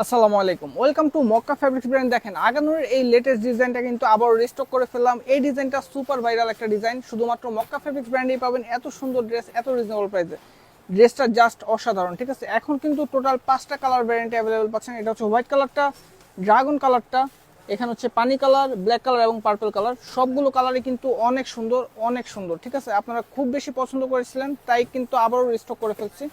আসসালামু আলাইকুম। Welcome to Mecca fabrics brand দেখেন আগানোর এই লেটেস্ট ডিজাইনটা কিন্তু আবার রিস্টক করে ফেললাম। এই ডিজাইনটা সুপার ভাইরাল একটা ডিজাইন শুধুমাত্র মক্কা ফ্যাব্রিক্স ব্র্যান্ডেই পাবেন এত সুন্দর ড্রেস এত রিজনেবল প্রাইসে ড্রেসটা জাস্ট অসাধারণ, ঠিক আছে? এখন কিন্তু টোটাল পাঁচটা কালার ভ্যারিয়েন্টে অ্যাভেলেবল পাচ্ছেন। এটা হচ্ছে হোয়াইট কালারটা ড্রাগন কালারটা এখানে হচ্ছে পানি কালার ব্ল্যাক কালার এবং পার্পল কালার সবগুলো কালারই কিন্তু অনেক সুন্দর অনেক সুন্দর, ঠিক আছে? আপনারা খুব বেশি পছন্দ করেছিলেন, তাই কিন্তু আবারও রিস্টক করে ফেলছি।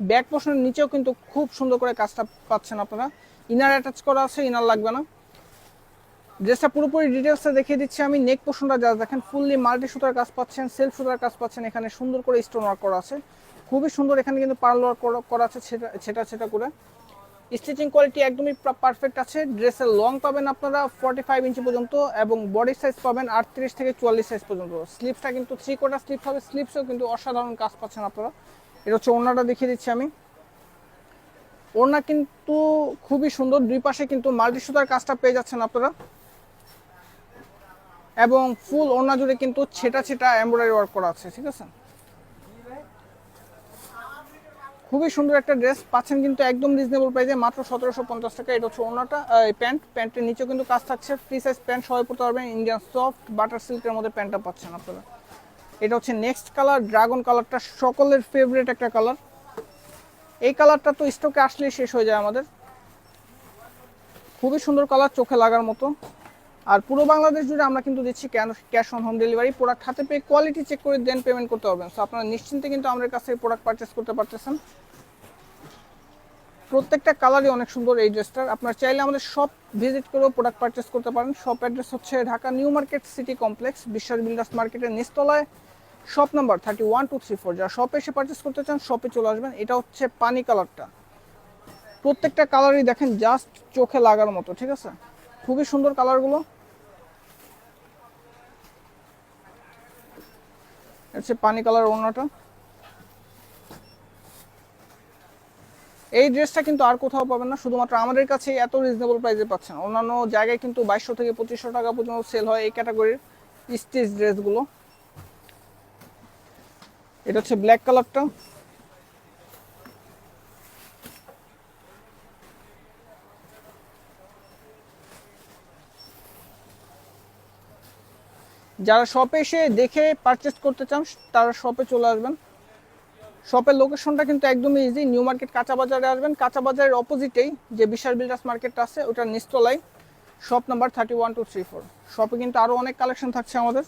ব্যাক পোর্শনের নিচেও কিন্তু খুব সুন্দর করে কাজটা পাচ্ছেন আপনারা। ইনার অ্যাটাচ করা আছে, ইনার লাগবে না। ড্রেসটা পুরোপুরি ডিটেলসটা দেখিয়ে দিচ্ছি আমি। নেক পোর্শনটা যা দেখেন ফুললি মাল্টি সুতার কাজ পাচ্ছেন সেলফ সুতার কাজ পাচ্ছেন, এখানে সুন্দর করে স্টোন ওয়ার্ক করা আছে। খুবই সুন্দর, এখানে কিন্তু পার্ল ওয়ার্ক করা আছে সেটা সেটা করে। স্টিচিং কোয়ালিটি একদমই পারফেক্ট আছে। ড্রেসের লং পাবেন আপনারা ফর্টি ফাইভ ইঞ্চি পর্যন্ত, এবং বডি সাইজ পাবেন আটত্রিশ থেকে চুয়াল্লিশ সাইজ পর্যন্ত। স্লিপসটা কিন্তু থ্রি কোটা স্লিপ হবে। স্লিপসও কিন্তু অসাধারণ কাজ পাচ্ছেন আপনারা। এটা হচ্ছে ওড়নাটা দেখিয়ে দিচ্ছি আমি। ওড়না কিন্তু খুবই সুন্দর, দুই পাশে কিন্তু মাল্টি সুতার কাজটা পেয়ে যাচ্ছেন আপনারা। এবং ফুল ওড়না জুড়ে কিন্তু ছেটা ছেটা এমব্রয়ডারি ওয়ার্ক করা আছে, ঠিক আছে? খুবই সুন্দর একটা ড্রেস, পাচ্ছেন কিন্তু একদম রিজনেবল প্রাইসে মাত্র সতেরোশো পঞ্চাশ টাকা। এটা হচ্ছে ওড়নাটা এই প্যান্ট, প্যান্টের নিচেও কিন্তু কাজ থাকছে। ফ্রি সাইজ প্যান্ট সবাই পড়তে পারবেন ইন্ডিয়ান সফট বাটার সিল্কের মধ্যে প্যান্টটা পাচ্ছেন আপনারা। এটা হচ্ছে নেক্সট কালার ড্রাগন কালারটা সকলের ফেভারেট একটা কালার এই কালারটা তো স্টকে আসলেই শেষ হয়ে যায় আমাদের। খুবই সুন্দর কালার চোখে লাগার মতো। আর পুরো বাংলাদেশ জুড়ে আমরা কিন্তু দিচ্ছি cash on home delivery product হাতে পেয়ে কোয়ালিটি চেক করে দেন পেমেন্ট করতে পারবেন। সো আপনারা নিশ্চিন্তে কিন্তু আমাদের কাছে প্রোডাক্ট পারচেস করতে পারতেছেন। প্রত্যেকটা কালারই অনেক সুন্দর এই ড্রেসটার আপনারা চাইলে আমাদের শপ ভিজিট করেও প্রোডাক্ট পারচেস করতে পারেন। শপ অ্যাড্রেস হচ্ছে Dhaka new market city complex, Biswas builders মার্কেটের নিচতলায়। Shop number thirty one two three four যারা শপে এসে পারচেস করতে চান শপে চলে আসবেন। এটা হচ্ছে পানি কালারটা। প্রত্যেকটা কালারই দেখেন জাস্ট চোখে লাগার মতো, ঠিক আছে? খুবই সুন্দর কালারগুলো। হচ্ছে পানি কালার ওড়নাটা। এই ড্রেসটা কিন্তু আর কোথাও পাবেন না। শুধুমাত্র আমাদের কাছে এত রিজনেবল প্রাইসে পাচ্ছেন। অন্যান্য জায়গায় কিন্তু বাইশশো থেকে পঁচিশশো টাকা পর্যন্ত সেল হয় এই ক্যাটাগরির স্টিচ ড্রেসগুলো এটা হচ্ছে ব্ল্যাক কালারটা যারা শপে এসে দেখে পারচেস করতে চান, তারা শপে চলে আসবেন। শপের লোকেশনটা কিন্তু একদমই ইজি নিউ মার্কেট কাঁচা বাজারে আসবেন। কাঁচা বাজারের অপোজিটেই যে বিশাল বিল্ডার্স মার্কেটটা আছে ওটার নিচতলায়। Shop number thirty one two three four শপে কিন্তু আরও অনেক কালেকশন থাকছে আমাদের।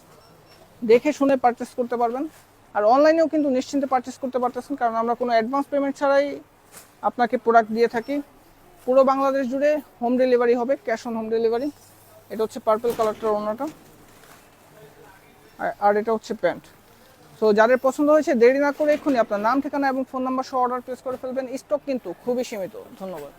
দেখে শুনে পারচেস করতে পারবেন। আর অনলাইনেও কিন্তু নিশ্চিন্তে পারচেস করতে পারতেছেন, কারণ আমরা কোনো অ্যাডভান্স পেমেন্ট ছাড়াই আপনাকে প্রোডাক্ট দিয়ে থাকি। পুরো বাংলাদেশ জুড়ে হোম ডেলিভারি হবে ক্যাশ অন হোম ডেলিভারি এটা হচ্ছে পার্পল কালারটার অন্যটা আর এটা হচ্ছে প্যান্ট। সো যাদের পছন্দ হয়েছে, দেরি না করে এক্ষুনি আপনার নাম, ঠিকানা এবং ফোন নাম্বার সহ অর্ডার প্লেস করে ফেলবেন। স্টক কিন্তু খুবই সীমিত। ধন্যবাদ।